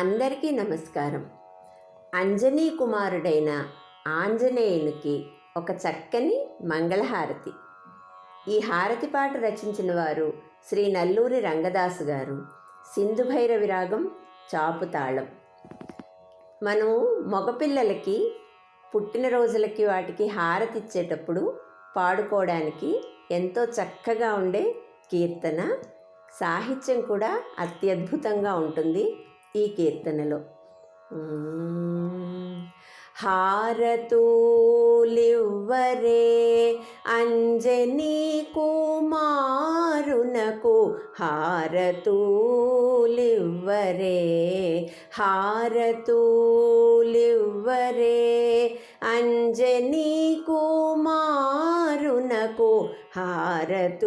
అందరికీ నమస్కారం. అంజనీ కుమారుడైన ఆంజనేయునికి ఒక చక్కని మంగళహారతి. ఈ హారతి పాట రచించిన వారు శ్రీ నల్లూరి రంగదాసు గారు. సింధు భైరవి రాగం చాపుతాళం మనం మగపిల్లలకి పుట్టినరోజులకి వాటికి హారతి ఇచ్చేటప్పుడు పాడుకోవడానికి ఎంతో చక్కగా ఉండే కీర్తన సాహిత్యం కూడా అత్యద్భుతంగా ఉంటుంది. ఈ కీర్తనలో. హారతూలివ్వరే అంజనీ కుమారునకు హారతూలివ్వరే హారతూలివ్వరే అంజనీ కుమారునకు హారతూలివ్వరే.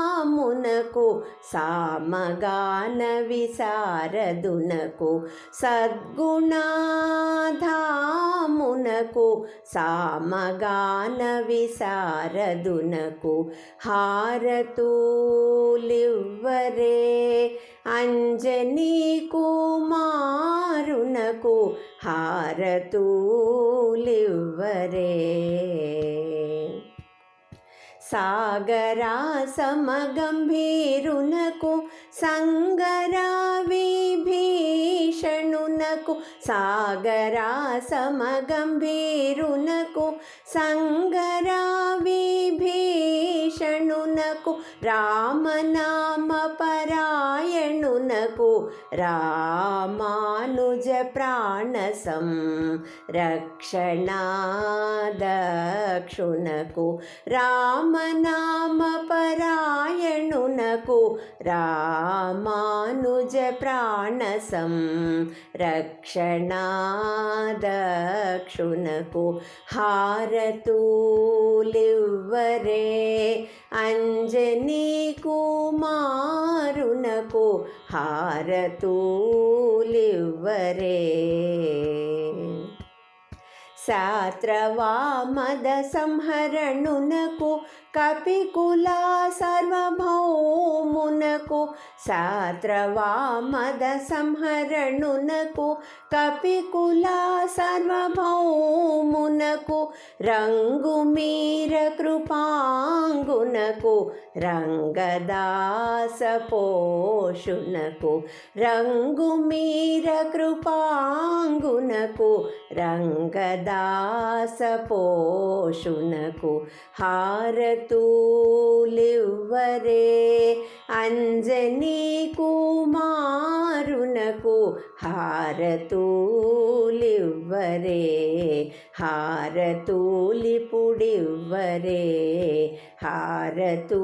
చారు సామగాన విశారదునకు సద్గుణాధామునకు సామగాన విశారదునకు హారతూలివ్వరే. అంజనీ కుమారునకు హారతూలివ్వరే. सागरा समगम्भीरुनको सङ्गराविषणु नकु सागरा समगम्भीरुको सङ्गरावि भीषणुनको रामनाम పరాయణునకు రామానుజ ప్రాణసం రక్షణాదక్షునకు రామనామ పరాయణునకు రామానుజ ప్రాణసం రక్షణాదక్షునకు హారతూలివ్వరే. అంజనీ కుమారునకు హారతూలివ్వరే. శాత్రవామద సంహరణునకు కపికుల సర్వభౌమునకు శాత్రవామద సంహరణునకు కపికుల రంగులకు రంగు మీర కృపాంగునకు రంగదాస పోషునకు రంగు మీర కృపాంగునకు రంగదాస పోషునకు హారతూలివ్వరే. అంజనీ కుమారునకు హారతూ హారతూలివ్వరే హారతూలిపుడివ్వరే హారతూలిపుడివ్వరే